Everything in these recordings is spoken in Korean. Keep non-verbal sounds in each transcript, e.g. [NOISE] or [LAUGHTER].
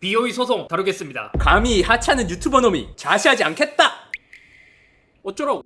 BOE 소송 다루겠습니다. 감히 하찮은 유튜버 놈이 자시하지 않겠다. 어쩌라고?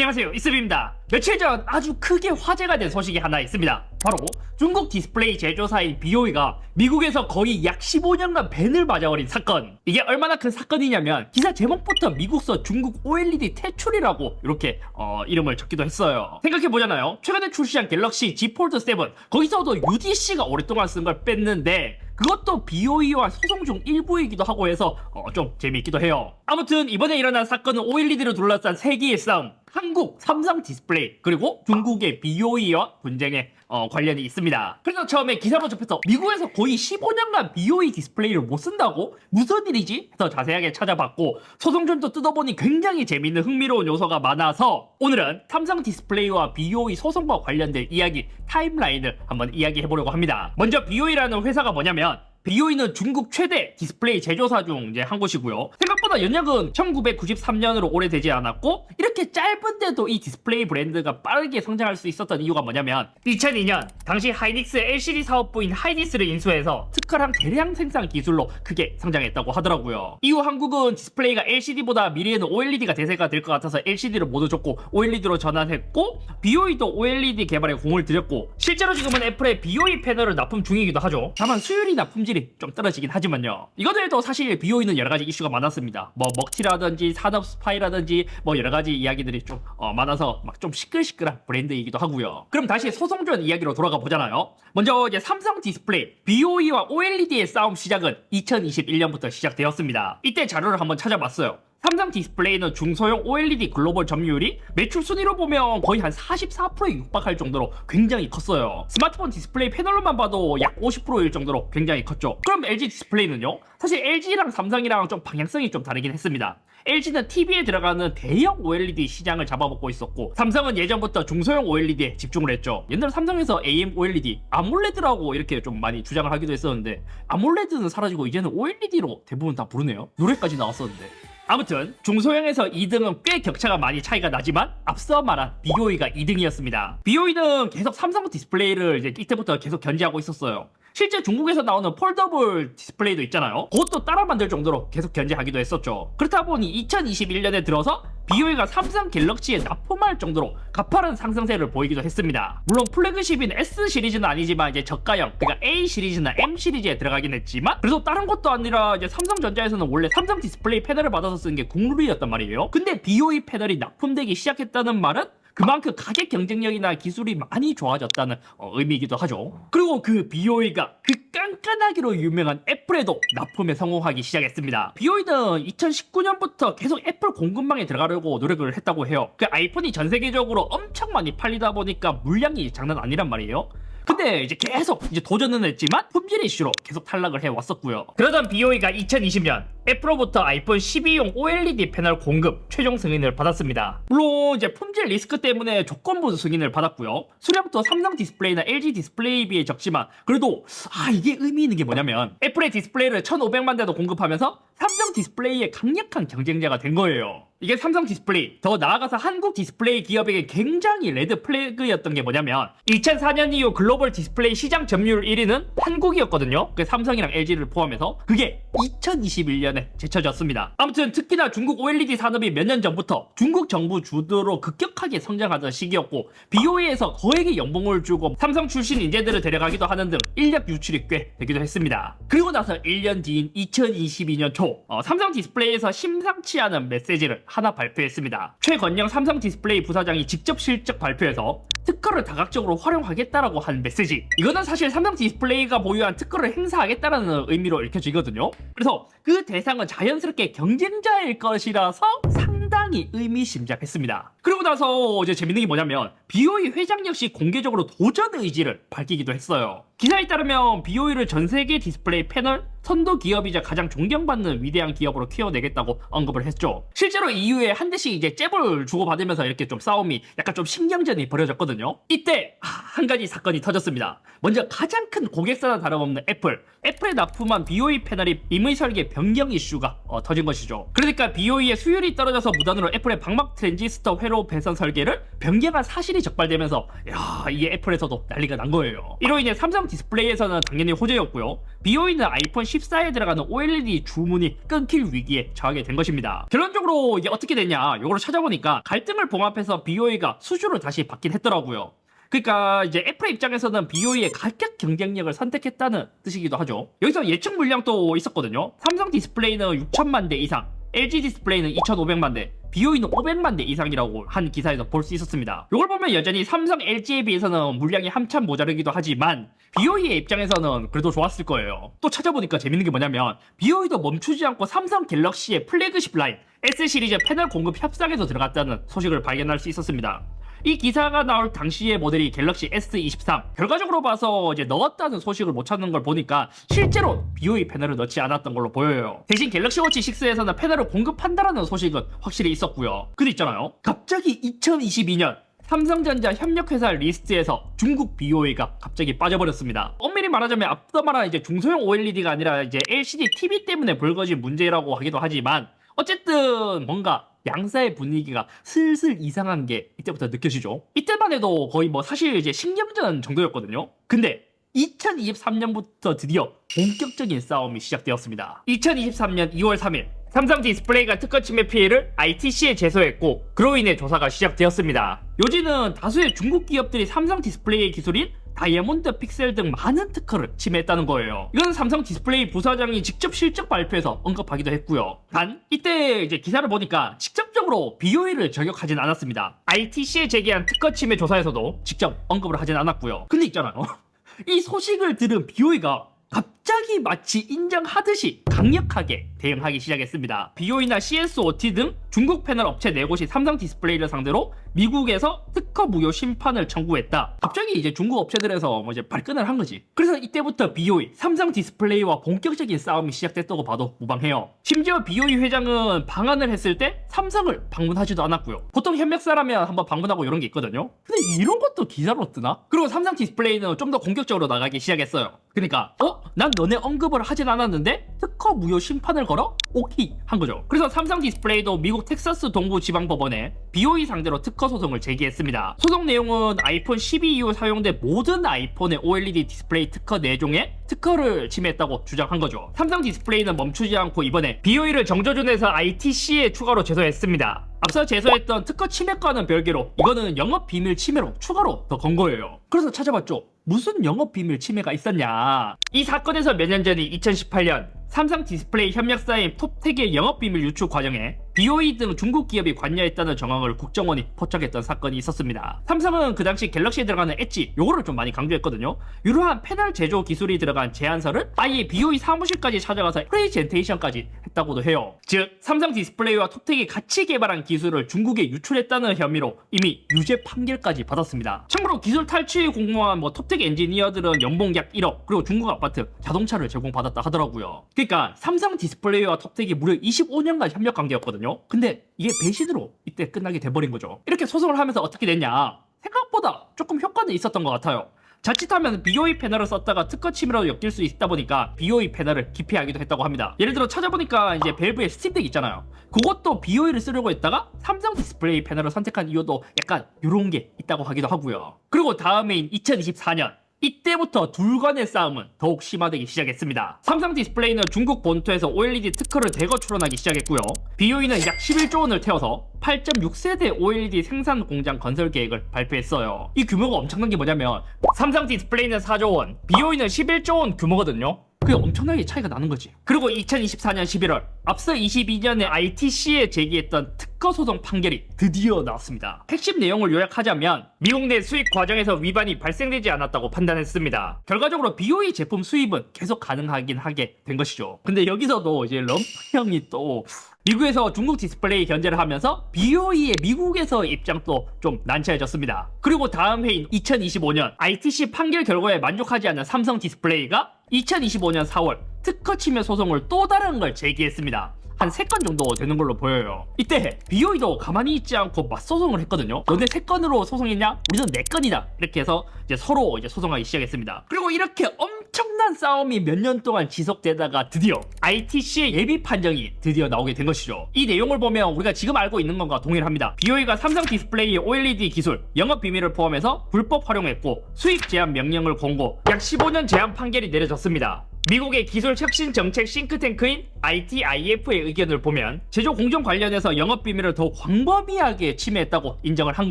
안녕하세요. 이스비입니다. 며칠 전 아주 크게 화제가 된 소식이 하나 있습니다. 바로 중국 디스플레이 제조사인 BOE가 미국에서 거의 약 15년간 밴을 맞아버린 사건. 이게 얼마나 큰 사건이냐면 기사 제목부터 미국서 중국 OLED 퇴출이라고 이렇게 어, 이름을 적기도 했어요. 생각해보잖아요. 최근에 출시한 갤럭시 Z 폴드 7 거기서도 UDC가 오랫동안 쓴 걸 뺐는데 그것도 BOE와 소송 중 일부이기도 하고 해서 어, 좀 재미있기도 해요. 아무튼 이번에 일어난 사건은 OLED를 둘러싼 세계의 싸움, 한국 삼성 디스플레이 그리고 중국의 BOE와 분쟁에 어, 관련이 있습니다. 그래서 처음에 기사로 접해서 미국에서 거의 15년간 BOE 디스플레이를 못 쓴다고? 무슨 일이지? 해서 자세하게 찾아봤고 소송전도 뜯어보니 굉장히 재밌는 흥미로운 요소가 많아서 오늘은 삼성 디스플레이와 BOE 소송과 관련된 이야기 타임라인을 한번 이야기해보려고 합니다. 먼저 BOE라는 회사가 뭐냐면 BOE는 중국 최대 디스플레이 제조사 중 이제 한 곳이고요. 생각 보다 연역은 1993년으로 오래되지 않았고 이렇게 짧은데도 이 디스플레이 브랜드가 빠르게 성장할 수 있었던 이유가 뭐냐면 2002년 당시 하이닉스 LCD 사업부인 하이니스를 인수해서 특허랑 대량 생산 기술로 크게 성장했다고 하더라고요. 이후 한국은 디스플레이가 LCD보다 미래에는 OLED가 대세가 될 것 같아서 LCD를 모두 줬고 OLED로 전환했고 BOE도 OLED 개발에 공을 들였고 실제로 지금은 애플의 BOE 패널을 납품 중이기도 하죠. 다만 수율이나 품질이 좀 떨어지긴 하지만요. 이것들도 사실 BOE는 여러 가지 이슈가 많았습니다. 뭐 먹튀라든지 산업 스파이라든지 뭐 여러 가지 이야기들이 좀 어, 많아서 막 좀 시끌시끌한 브랜드이기도 하고요. 그럼 다시 소송전 이야기로 돌아가 보잖아요. 먼저 이제 삼성 디스플레이 BOE와 OLED의 싸움 시작은 2021년부터 시작되었습니다. 이때 자료를 한번 찾아봤어요. 삼성 디스플레이는 중소형 OLED 글로벌 점유율이 매출 순위로 보면 거의 한 44%에 육박할 정도로 굉장히 컸어요. 스마트폰 디스플레이 패널로만 봐도 약 50%일 정도로 굉장히 컸죠. 그럼 LG 디스플레이는요? 사실 LG랑 삼성이랑 좀 방향성이 좀 다르긴 했습니다. LG는 TV에 들어가는 대형 OLED 시장을 잡아먹고 있었고 삼성은 예전부터 중소형 OLED에 집중을 했죠. 옛날 삼성에서 AM OLED, 아몰레드라고 이렇게 좀 많이 주장을 하기도 했었는데 아몰레드는 사라지고 이제는 OLED로 대부분 다 부르네요. 노래까지 나왔었는데. 아무튼 중소형에서 2등은 꽤 격차가 많이 차이가 나지만 앞서 말한 BOE가 2등이었습니다. BOE는 계속 삼성 디스플레이를 이제 이때부터 계속 견제하고 있었어요. 실제 중국에서 나오는 폴더블 디스플레이도 있잖아요. 그것도 따라 만들 정도로 계속 견제하기도 했었죠. 그렇다 보니 2021년에 들어서 BOE가 삼성 갤럭시에 납품할 정도로 가파른 상승세를 보이기도 했습니다. 물론 플래그십인 S 시리즈는 아니지만 이제 저가형, 그러니까 A 시리즈나 M 시리즈에 들어가긴 했지만 그래도 다른 것도 아니라 이제 삼성전자에서는 원래 삼성 디스플레이 패널을 받아서 쓰는 게 국룰이었단 말이에요. 근데 BOE 패널이 납품되기 시작했다는 말은 그만큼 가격 경쟁력이나 기술이 많이 좋아졌다는 어, 의미이기도 하죠. 그리고 그 BOE가 그 깐깐하기로 유명한 애플에도 납품에 성공하기 시작했습니다. BOE는 2019년부터 계속 애플 공급망에 들어가려고 노력을 했다고 해요. 그 아이폰이 전 세계적으로 엄청 많이 팔리다 보니까 물량이 장난 아니란 말이에요. 근데 이제 계속 이제 도전은 했지만 품질 이슈로 계속 탈락을 해왔었고요. 그러던 BOE가 2020년 애플로부터 아이폰 12용 OLED 패널 공급 최종 승인을 받았습니다. 물론 이제 품질 리스크 때문에 조건부 승인을 받았고요. 수량도 삼성 디스플레이나 LG 디스플레이에 비해 적지만 그래도 아 이게 의미 있는 게 뭐냐면 애플의 디스플레이를 1,500만 대도 공급하면서 삼성 디스플레이의 강력한 경쟁자가 된 거예요. 이게 삼성 디스플레이, 더 나아가서 한국 디스플레이 기업에게 굉장히 레드 플래그였던 게 뭐냐면 2004년 이후 글로벌 디스플레이 시장 점유율 1위는 한국이었거든요. 그 삼성이랑 LG를 포함해서 그게 2021년에 제쳐졌습니다. 아무튼 특히나 중국 OLED 산업이 몇 년 전부터 중국 정부 주도로 급격하게 성장하던 시기였고 BOE에서 거액의 연봉을 주고 삼성 출신 인재들을 데려가기도 하는 등 인력 유출이 꽤 되기도 했습니다. 그리고 나서 1년 뒤인 2022년 초 어, 삼성 디스플레이에서 심상치 않은 메시지를 하나 발표했습니다. 최건영 삼성 디스플레이 부사장이 직접 실적 발표해서 특허를 다각적으로 활용하겠다라고 한 메시지. 이거는 사실 삼성 디스플레이가 보유한 특허를 행사하겠다라는 의미로 읽혀지거든요. 그래서 그 대상은 자연스럽게 경쟁자일 것이라서 상당히 의미심장했습니다. 그리고 나서 이제 재밌는 게 뭐냐면 BOE 회장 역시 공개적으로 도전 의지를 밝히기도 했어요. 기사에 따르면 BOE를 전 세계 디스플레이 패널 선도 기업이자 가장 존경받는 위대한 기업으로 키워내겠다고 언급을 했죠. 실제로 이후에 한 대씩 이제 잽을 주고받으면서 이렇게 좀 싸움이 약간 좀 신경전이 벌어졌거든요. 이때 아, 한 가지 사건이 터졌습니다. 먼저 가장 큰 고객사나 다름없는 애플. 애플에 납품한 BOE 패널이 임의 설계 변경 이슈가 어, 터진 것이죠. 그러니까 BOE의 수율이 떨어져서 무단으로 애플의 방막 트랜지스터 회로 배선 설계를 변경한 사실이 적발되면서 야 이게 애플에서도 난리가 난 거예요. 이로 인해 삼성 디스플레이에서는 당연히 호재였고요. BOE는 아이폰 14에 들어가는 OLED 주문이 끊길 위기에 처하게 된 것입니다. 결론적으로 이게 어떻게 됐냐? 이걸 찾아보니까 갈등을 봉합해서 BOE가 수주를 다시 받긴 했더라고요. 그러니까 이제 애플 입장에서는 BOE의 가격 경쟁력을 선택했다는 뜻이기도 하죠. 여기서 예측 물량도 있었거든요. 삼성 디스플레이는 6천만 대 이상, LG 디스플레이는 2,500만 대, BOE는 500만 대 이상이라고 한 기사에서 볼 수 있었습니다. 이걸 보면 여전히 삼성, LG에 비해서는 물량이 한참 모자르기도 하지만 BOE의 입장에서는 그래도 좋았을 거예요. 또 찾아보니까 재밌는 게 뭐냐면 BOE도 멈추지 않고 삼성 갤럭시의 플래그십 라인 S 시리즈 패널 공급 협상에도 들어갔다는 소식을 발견할 수 있었습니다. 이 기사가 나올 당시의 모델이 갤럭시 S23. 결과적으로 봐서 이제 넣었다는 소식을 못 찾는 걸 보니까 실제로 BOE 패널을 넣지 않았던 걸로 보여요. 대신 갤럭시 워치 6에서는 패널을 공급한다라는 소식은 확실히 있었고요. 근데 있잖아요. 갑자기 2022년 삼성전자 협력회사 리스트에서 중국 BOE가 갑자기 빠져버렸습니다. 엄밀히 말하자면 앞서 말한 이제 중소형 OLED가 아니라 이제 LCD TV 때문에 불거진 문제라고 하기도 하지만 어쨌든 뭔가 양사의 분위기가 슬슬 이상한 게 이때부터 느껴지죠. 이때만 해도 거의 뭐 사실 이제 신경전 정도였거든요. 근데 2023년부터 드디어 본격적인 싸움이 시작되었습니다. 2023년 2월 3일 삼성 디스플레이가 특허 침해 피해를 ITC에 제소했고 그로 인해 조사가 시작되었습니다. 요지는 다수의 중국 기업들이 삼성 디스플레이의 기술인 다이아몬드 픽셀 등 많은 특허를 침해했다는 거예요. 이건 삼성 디스플레이 부사장이 직접 실적 발표에서 언급하기도 했고요. 단 이때 이제 기사를 보니까 직접적으로 BOE를 저격하진 않았습니다. ITC에 제기한 특허 침해 조사에서도 직접 언급을 하진 않았고요. 근데 있잖아요. [LAUGHS] 이 소식을 들은 BOE가 갑자기 마치 인정하듯이 강력하게 대응하기 시작했습니다. BOE나 CSOT 등 중국 패널 업체 4곳이 삼성 디스플레이를 상대로 미국에서 특허 무효 심판을 청구했다. 갑자기 이제 중국 업체들에서 뭐 이제 발끈을 한 거지. 그래서 이때부터 BOE, 삼성 디스플레이와 본격적인 싸움이 시작됐다고 봐도 무방해요. 심지어 BOE 회장은 방한을 했을 때 삼성을 방문하지도 않았고요. 보통 협력사라면 한번 방문하고 이런 게 있거든요. 근데 이런 것도 기사로 뜨나? 그리고 삼성 디스플레이는 좀 더 공격적으로 나가기 시작했어요. 그러니까 어? 난 너네 언급을 하진 않았는데 특허 무효 심판을 걸어? 오케이 한 거죠. 그래서 삼성 디스플레이도 미국 텍사스 동부 지방 법원에 BOE 상대로 특허 소송을 제기했습니다. 소송 내용은 아이폰 12 이후 사용된 모든 아이폰의 OLED 디스플레이 특허 4종에 특허를 침해했다고 주장한 거죠. 삼성 디스플레이는 멈추지 않고 이번에 BOE를 정조준에서 ITC에 추가로 제소했습니다. 앞서 제소했던 특허 침해과는 별개로 이거는 영업 비밀 침해로 추가로 더 건 거예요. 그래서 찾아봤죠. 무슨 영업 비밀 침해가 있었냐? 이 사건에서 몇 년 전인 2018년 삼성 디스플레이 협력사인 톱텍의 영업 비밀 유출 과정에 BOE 등 중국 기업이 관여했다는 정황을 국정원이 포착했던 사건이 있었습니다. 삼성은 그 당시 갤럭시에 들어가는 엣지 요거를 좀 많이 강조했거든요. 이러한 패널 제조 기술이 들어간 제안서를 아예 BOE 사무실까지 찾아가서 프레젠테이션까지 했다고도 해요. 즉 삼성 디스플레이와 톱텍이 같이 개발한 기술을 중국에 유출했다는 혐의로 이미 유죄 판결까지 받았습니다. 참고로 기술 탈취에 공모한 뭐 톱텍 엔지니어들은 연봉 약 1억 그리고 중국 아파트 자동차를 제공받았다 하더라고요. 그러니까 삼성 디스플레이와 톱텍이 무려 25년간 협력 관계였거든요. 근데 이게 배신으로 이때 끝나게 돼버린 거죠. 이렇게 소송을 하면서 어떻게 됐냐? 생각보다 조금 효과는 있었던 것 같아요. 자칫하면 BOE 패널을 썼다가 특허 침해로 엮일 수 있다 보니까 BOE 패널을 기피하기도 했다고 합니다. 예를 들어 찾아보니까 이제 벨브의 스팀덱 있잖아요. 그것도 BOE를 쓰려고 했다가 삼성 디스플레이 패널을 선택한 이유도 약간 이런 게 있다고 하기도 하고요. 그리고 다음해인 2024년 이때부터 둘 간의 싸움은 더욱 심화되기 시작했습니다. 삼성 디스플레이는 중국 본토에서 OLED 특허를 대거 출원하기 시작했고요. BOE는 약 11조 원을 태워서 8.6세대 OLED 생산 공장 건설 계획을 발표했어요. 이 규모가 엄청난 게 뭐냐면 삼성 디스플레이는 4조 원, BOE는 11조 원 규모거든요. 그게 엄청나게 차이가 나는 거지. 그리고 2024년 11월 앞서 22년에 ITC에 제기했던 특허 소송 판결이 드디어 나왔습니다. 핵심 내용을 요약하자면 미국 내 수입 과정에서 위반이 발생되지 않았다고 판단했습니다. 결과적으로 BOE 제품 수입은 계속 가능하긴 하게 된 것이죠. 근데 여기서도 이제 럼프 형이 또 미국에서 중국 디스플레이 견제를 하면서 BOE의 미국에서 입장도 좀 난처해졌습니다. 그리고 다음 해인 2025년 ITC 판결 결과에 만족하지 않는 삼성 디스플레이가 2025년 4월 특허 침해 소송을 또 다른 걸 제기했습니다. 한 3건 정도 되는 걸로 보여요. 이때 BOE도 가만히 있지 않고 맞소송을 했거든요. 너네 3건으로 소송했냐? 우리는 4건이다. 이렇게 해서 이제 서로 이제 소송하기 시작했습니다. 그리고 이렇게 엄청난 싸움이 몇 년 동안 지속되다가 드디어 ITC의 예비 판정이 드디어 나오게 된 것이죠. 이 내용을 보면 우리가 지금 알고 있는 것과 동일합니다. BOE가 삼성 디스플레이 OLED 기술 영업 비밀을 포함해서 불법 활용했고 수익 제한 명령을 공고 약 15년 제한 판결이 내려졌습니다. 미국의 기술 혁신 정책 싱크탱크인 ITIF의 의견을 보면 제조 공정 관련해서 영업 비밀을 더 광범위하게 침해했다고 인정을 한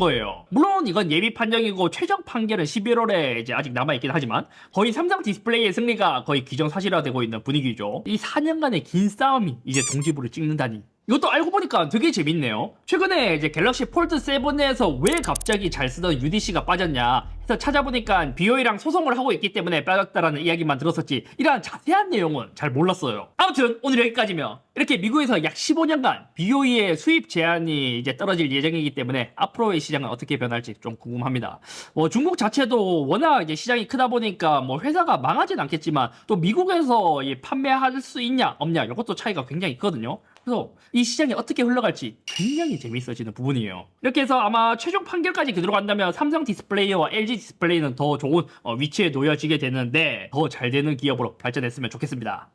거예요. 물론 이건 예비 판정이고 최종 판결은 11월에 이제 아직 남아 있긴 하지만 거의 삼성 디스플레이의 승리가 거의 기정사실화되고 있는 분위기죠. 이 4년간의 긴 싸움이 이제 동지부를 찍는다니. 이것도 알고 보니까 되게 재밌네요. 최근에 이제 갤럭시 폴드 7에서 왜 갑자기 잘 쓰던 UDC가 빠졌냐 해서 찾아보니까 BOE랑 소송을 하고 있기 때문에 빠졌다라는 이야기만 들었었지 이러한 자세한 내용은 잘 몰랐어요. 아무튼 오늘 여기까지면 이렇게 미국에서 약 15년간 BOE의 수입 제한이 이제 떨어질 예정이기 때문에 앞으로의 시장은 어떻게 변할지 좀 궁금합니다. 뭐 중국 자체도 워낙 이제 시장이 크다 보니까 뭐 회사가 망하진 않겠지만 또 미국에서 이 판매할 수 있냐 없냐 이것도 차이가 굉장히 있거든요. 그래서 이 시장이 어떻게 흘러갈지 굉장히 재밌어지는 부분이에요. 이렇게 해서 아마 최종 판결까지 그대로 간다면 삼성 디스플레이와 LG 디스플레이는 더 좋은 어, 위치에 놓여지게 되는데 더 잘 되는 기업으로 발전했으면 좋겠습니다.